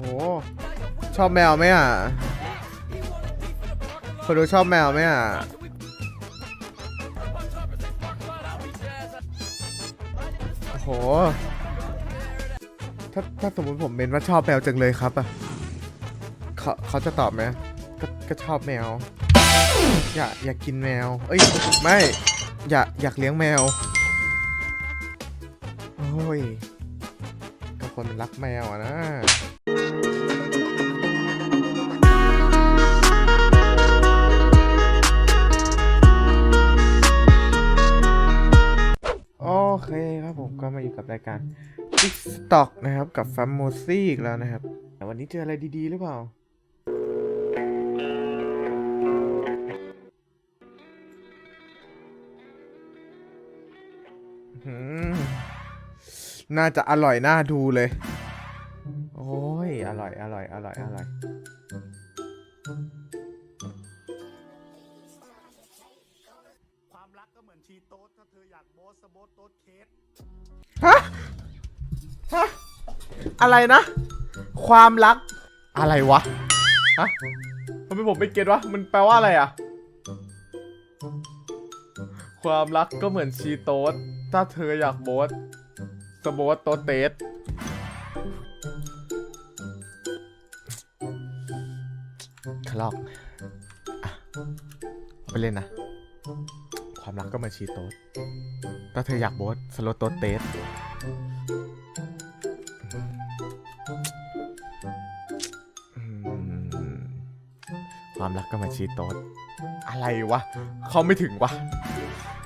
โหชอบแมวไหมอะคนดูชอบแมวไหมอะโอ้โหถ้าถ้าสมมติผมเมนว่าชอบแมวจังเลยครับอะเขาเขาจะตอบไหมก็ก็ชอบแมว อยากอยากกินแมว เอ้ยไม่อยากอยากเลี้ยงแมวโอ้ยก็คนมันรักแมวอะนะ เคครับผมก็มาอยู่กับรายการ TikTok นะครับ กับฟัมโมซี่อีกแล้วนะครับ แต่วันนี้เจออะไรดีๆ หรือเปล่าอืมน่าจะอร่อยน่าดูเลย โอ้ย อร่อย อร่อย อร่อย อร่อย ฮะ ฮะ อะไรนะ ความรัก อะไรวะ ฮะทำไมผมไม่เก็ตวะ มันแปลว่าอะไรอะ ความรักก็เหมือนชีโต๊ดถ้าเธออยากโบสสโบสโต๊ดเตสคลอกอะเอาไปเล่นนะ ความรักก็มาชีโต๊ดถ้าเธออยากโบสสโลโต๊เตสความรักก็มาชีโต๊ดอะไรวะ เข้าไม่ถึงวะ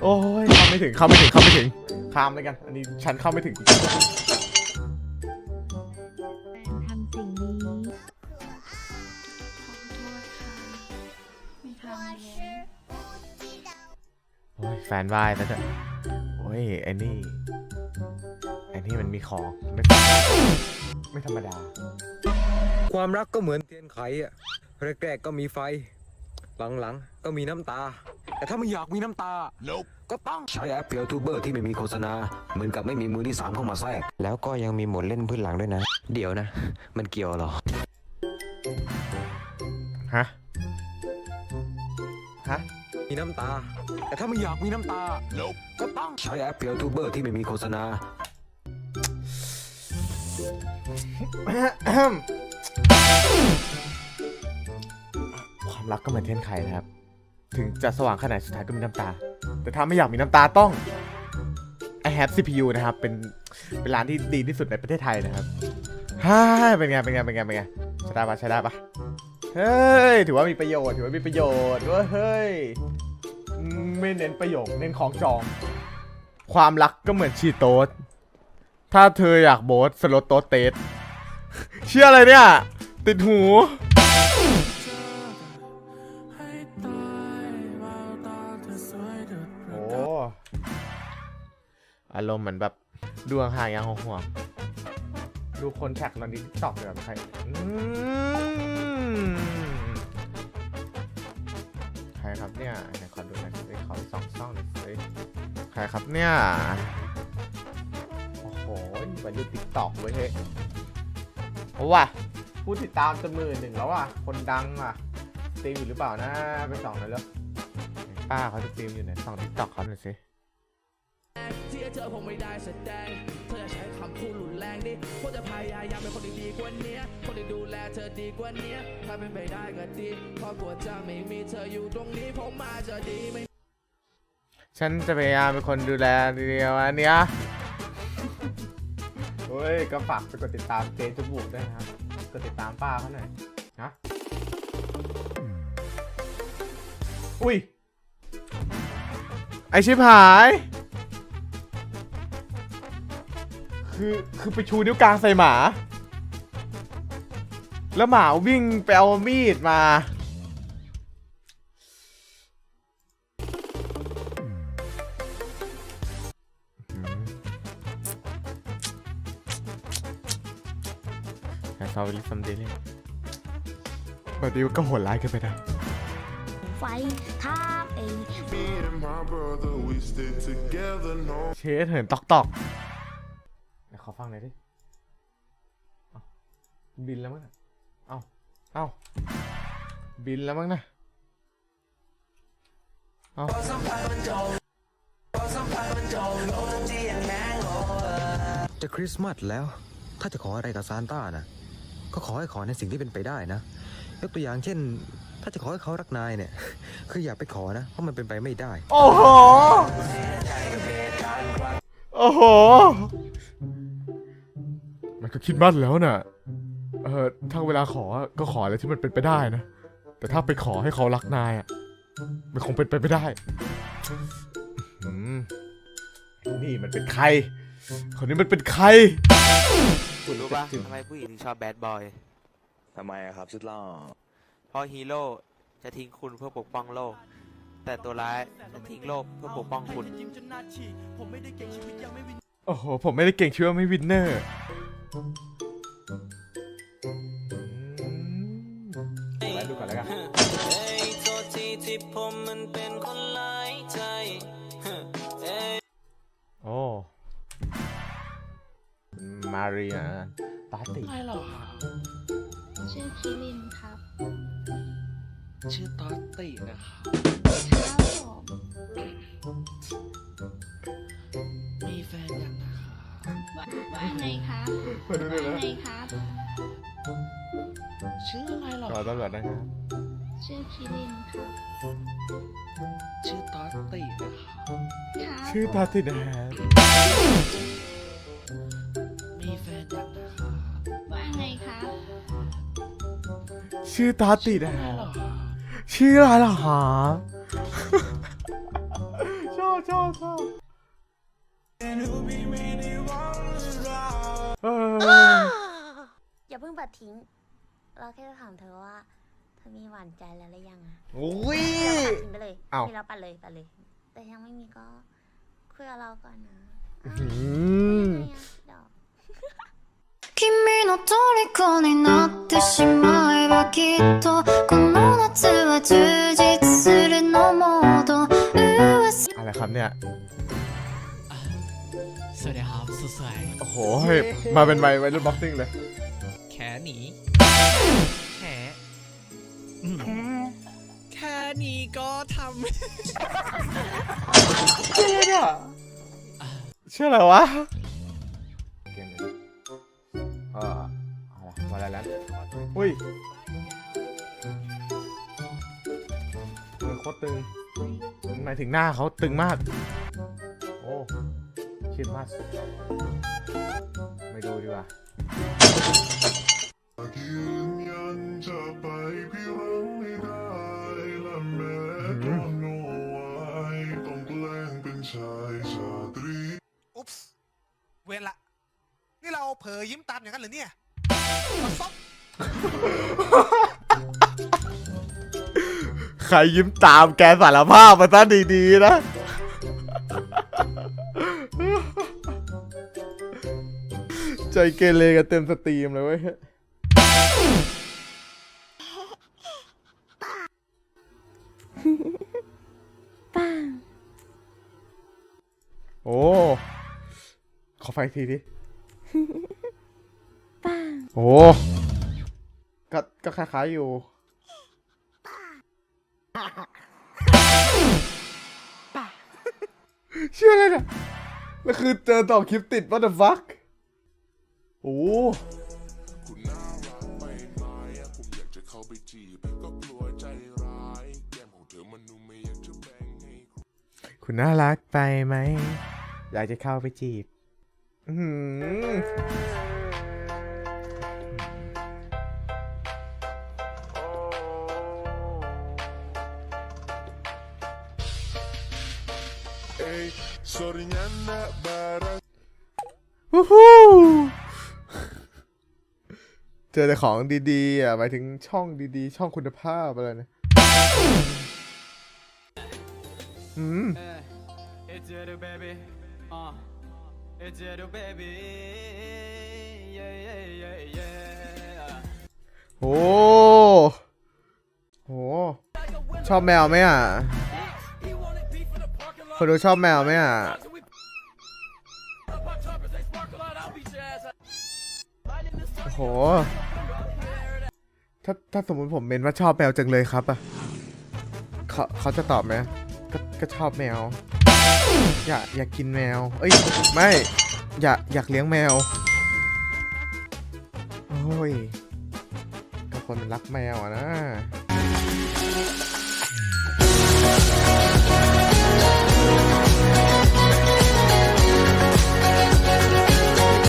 โอ้ยเข้าไม่ถึงเข้าไม่ถึงเข้าไม่ถึง ข้ามเลยกัน อันนี้ฉันเข้าไม่ถึงจริง แล้วๆโอ้ยแฟนวายแล้วจะโอ้ยไอ้นี่ไอ้นี่มันมีของไม่ไม่ธรรมดา ความรักก็เหมือนเทียนไขอะแรกๆก็มีไฟ หลังๆก็มีน้ำตา แต่ถ้าไม่อยากมีน้ำตา ก็ต้องใช้แอปเพียร์ทูเบอร์ที่ไม่มีโฆษณา เหมือนกับไม่มีมือที่สามเข้ามาแทรก แล้วก็ยังมีโหมดเล่นพื้นหลังด้วยนะ เดี๋ยวนะ มันเกี่ยวเหรอ ฮะ ฮะ มีน้ำตา แต่ถ้าไม่อยากมีน้ำตาก็ต้องใช้แอปเพียร์ทูเบอร์ที่ไม่มีโฆษณา ความรักก็เหมือนเทียนไขนะครับ ถึงจะสว่างขนาดสุดท้ายก็มีน้ำตา แต่ถ้าไม่อยากมีน้ำตาต้อง I have CPU นะครับ เป็น เป็นร้านที่ดีที่สุดในประเทศไทยนะครับฮ่าเป็นไง เป็นไง เป็นไง เป็นไงใช้ได้ปะใช้ได้ปะ เฮ้ย ถือว่ามีประโยชน์ ถือว่ามีประโยชน์เว้ยเฮ้ย ไม่เน้นประโยค เน้นของจอง ความรักก็เหมือนชีโต๊ดถ้าเธออยากโบสสโลโตเตสเชื่ออะไรเนี่ย ติดหู โอ้อารมณ์เหมือนแบบดวงห่างยังห่วงดูคนแท็กตอนนี้ตอบเลยแบบใครอืม ใครครับเนี่ยไหนขอดูหน่อยสิขอสองช่องหน่อยสิใครครับเนี่ย โอ้โหวันนี้ติ๊กตอกเว้ยเฮ้ยโอ้ว่ะผู้ติดตามจะหมื่นหนึ่งแล้วอะ คนดังอะสตรีมอยู่หรือเปล่านะ ไปส่องหน่อยแล้วป้าเขาจะสตรีมอยู่ไหนส่องทิกตอกเขาหน่อยสิ ที่เธอคงไม่ได้แสดง เธออย่าใช้คำพูดรุนแรงดิควรจะพยายามเป็นคนที่ดีกว่านี้คนที่ดูแลเธอดีกว่านี้ถ้าเป็นไปได้ก็ดีเพราะกลัวจะไม่มีเธออยู่ตรงนี้ผมมาจะดีไม่ฉันจะพยายามเป็นคนดูแลเดียวอันเนี้ยเฮ้ยก็ฝากไปกดติดตามเจจมูกด้วยนะครับ กดติดตามป้าเขาหน่อยนะอุ้ย ไอชิบหาย คือคือไปชูนิ้วกลางใส่หมา แล้วหมาวิ่งไปเอามีดมาแต่ซาวิลิซัมเดลี่บางทีก็โหดร้ายเกินไปนะไฟท้าเอง Me and my brother, we stick together, no เชสเหินตอกตอกเดี๋ยว ขอฟังหน่อยดิ เอาบินแล้วมั้งน่ะเอ้าเอ้าบินแล้วมั้งนะเอ้าจะคริสต์มาสแล้ว ถ้าจะขออะไรกับซานต้านะก็ขอให้ขอในสิ่งที่เป็นไปได้นะ ยกตัวอย่างเช่น ถ้าจะขอให้เขารักนายเนี่ย คืออย่าไปขอนะ เพราะมันเป็นไปไม่ได้ โอ้โห โอ้โหมัน ก็คิดมั่นแล้วน่ะ เออถ้าเวลาขอก็ขออะไรที่มันเป็นไปได้นะ แต่ถ้าไปขอให้เขารักนายอะ มันคงเป็นไปไม่ได้อืมนี่มันเป็นใคร คนนี้มันเป็นใคร คุณรู้ปะทำไมผู้หญิงถึงชอบแบดบอย ทำไมอะครับสุดหล่อเพราะฮีโร่จะทิ้งคุณเพื่อปกป้องโลก แต่ตัวร้ายจะทิ้งโลกเพื่อปกป้องคุณ โอ้โห ผมไม่ได้เก่งชื่อว่าไม่วินเนอร์ ไว้ดูก่อนแล้วกันโอ้มาเรียปาร์ตี้ไม่หรอกชื่อคิรินครับ ชื่อตอตตินะครับ ว่าว่าไงครับมาดูด้วยว่านะไงครับ ชื่ออะไรหรอรอตำรวจนะครับ ชื่อคิรินครับชื่อตอตตินะครับครับ ชื่อปาร์ตี้นะฮะมีแฟนยังนะครับว่าไงครับ ชื่อตาตินะไม่ฮะหรอกชื่ออะไรเหรอครับชอบชอบชอบ พิ่งปัดทิ้ง เราแค่จะถามเธอว่า เธอมีหวานใจแล้วหรือยังอะ โอ้ย เราปัดทิ้งไปเลย อ้าว มีเราปัดเลยปัดเลย แต่ยังไม่มีก็คุยกับเราก่อนนะ อืม ดอก 君の虜になってしまえばきっとこの夏は充実するのもっと噂 อะไรครับเนี่ย สวัสดีครับสุดสวย โอ้โหเฮ้ยมาเป็นไมค์ไวรุ่นบ็อกซิ่งเลย แค่ หนีแค่แค่นี้ก็ทชื่ออะไรเนี่ยชื่ออะไรวะเกมนี้เออเอาละมาแล้วอุ้ยมือโคตรตึงหมายถึงหน้าเขาตึงมาก โอ้คิดมากไม่ดูดีกว่า ยืนยันจะไปพี่รังไม่ได้และแม้ต้องโน้ไว้ต้องแกล้งเป็นชายชาตรี อุ๊ปส์เวรละ นี่เราเผลอยิ้มตามอย่างนั้นเหรือเนี่ยใครยิ้มตามแกสารภาพมาซะดีๆนะ ใจเกเรกันเต็มสตรีมเลยเว้ย ป้าโอ้ ขอไฟทีดิป้าโอ้ ก็ ก็คล้ายๆอยู่ เชื่ออะไรเนี่ยแล้วคือเจอต่อคลิปติด what the fuck โอ้ คุณน่ารักไปไหม อยากจะเข้าไปจีบ อือหือเอ้ย Soriana barang วู้ฮู้เจอแต่ของดีๆอะหมายถึงช่องดีๆ ช่องคุณภาพอะไรเนี่ย อืม It's you baby uh It's you baby yeah yeah yeah yeah โอ้โห ชอบแมวไหมอะ คนดูชอบแมวไหมอะ โอ้โห ถ้าถ้าสมมติผมเมนว่าชอบแมวจังเลยครับอะเขาเขาจะตอบไหม ก็ชอบแมว อยากอยากกินแมว เอ้ยไม่อยากอยากเลี้ยงแมว โอ้ยก็คนรักแมวอะนะ